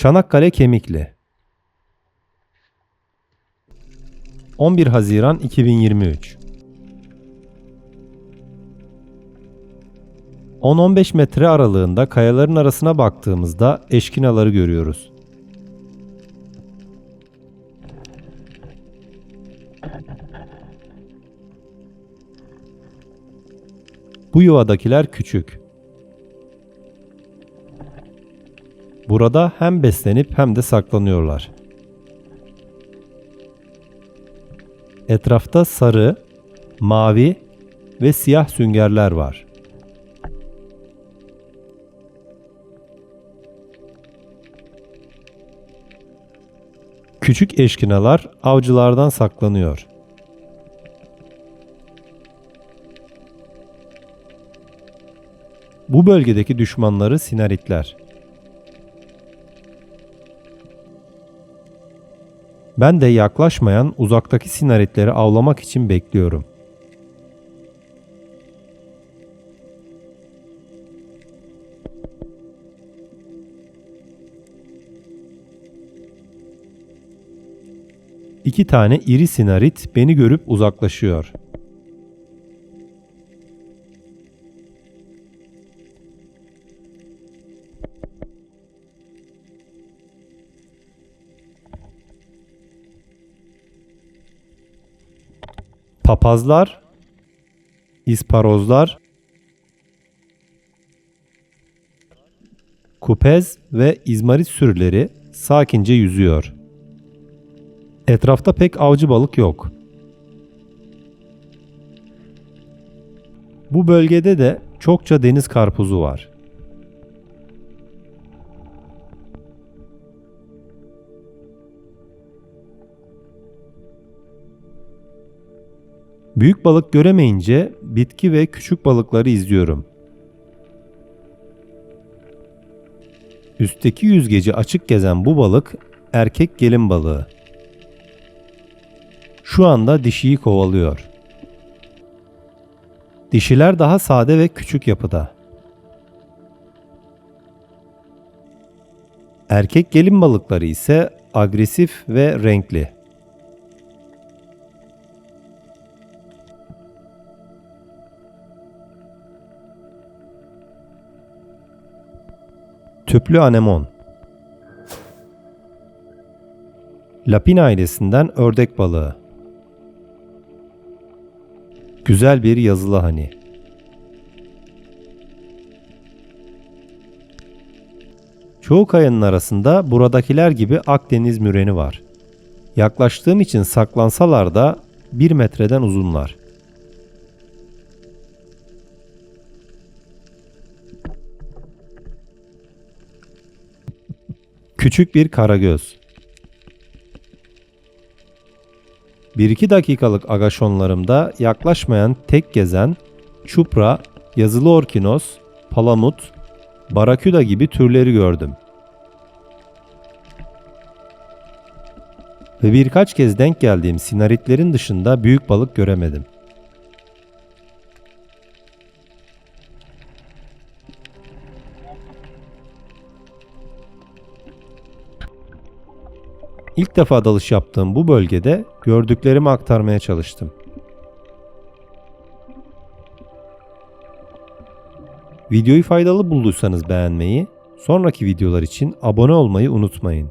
Çanakkale Kemikli 11 Haziran 2023 10-15 metre aralığında kayaların arasına baktığımızda eşkinaları görüyoruz. Bu yuvadakiler küçük. Burada hem beslenip hem de saklanıyorlar. Etrafta sarı, mavi ve siyah süngerler var. Küçük eşkinalar avcılardan saklanıyor. Bu bölgedeki düşmanları sinaritler. Ben de yaklaşmayan uzaktaki sinaritleri avlamak için bekliyorum. İki tane iri sinarit beni görüp uzaklaşıyor. Papazlar, isparozlar, kupez ve izmarit sürüleri sakince yüzüyor. Etrafta pek avcı balık yok. Bu bölgede de çokça deniz karpuzu var. Büyük balık göremeyince bitki ve küçük balıkları izliyorum. Üstteki yüzgeci açık gezen bu balık erkek gelin balığı. Şu anda dişiyi kovalıyor. Dişiler daha sade ve küçük yapıda. Erkek gelin balıkları ise agresif ve renkli. Tüplü anemon Lapin ailesinden ördek balığı. Güzel bir yazılı hani. Çoğu kayanın arasında buradakiler gibi Akdeniz müreni var. Yaklaştığım için saklansalar da bir metreden uzunlar. Küçük bir karagöz. 1-2 dakikalık agaşonlarımda yaklaşmayan tek gezen çupra, yazılı orkinos, palamut, baraküda gibi türleri gördüm. Ve birkaç kez denk geldiğim sinaritlerin dışında büyük balık göremedim. İlk defa dalış yaptığım bu bölgede gördüklerimi aktarmaya çalıştım. Videoyu faydalı bulduysanız beğenmeyi, sonraki videolar için abone olmayı unutmayın.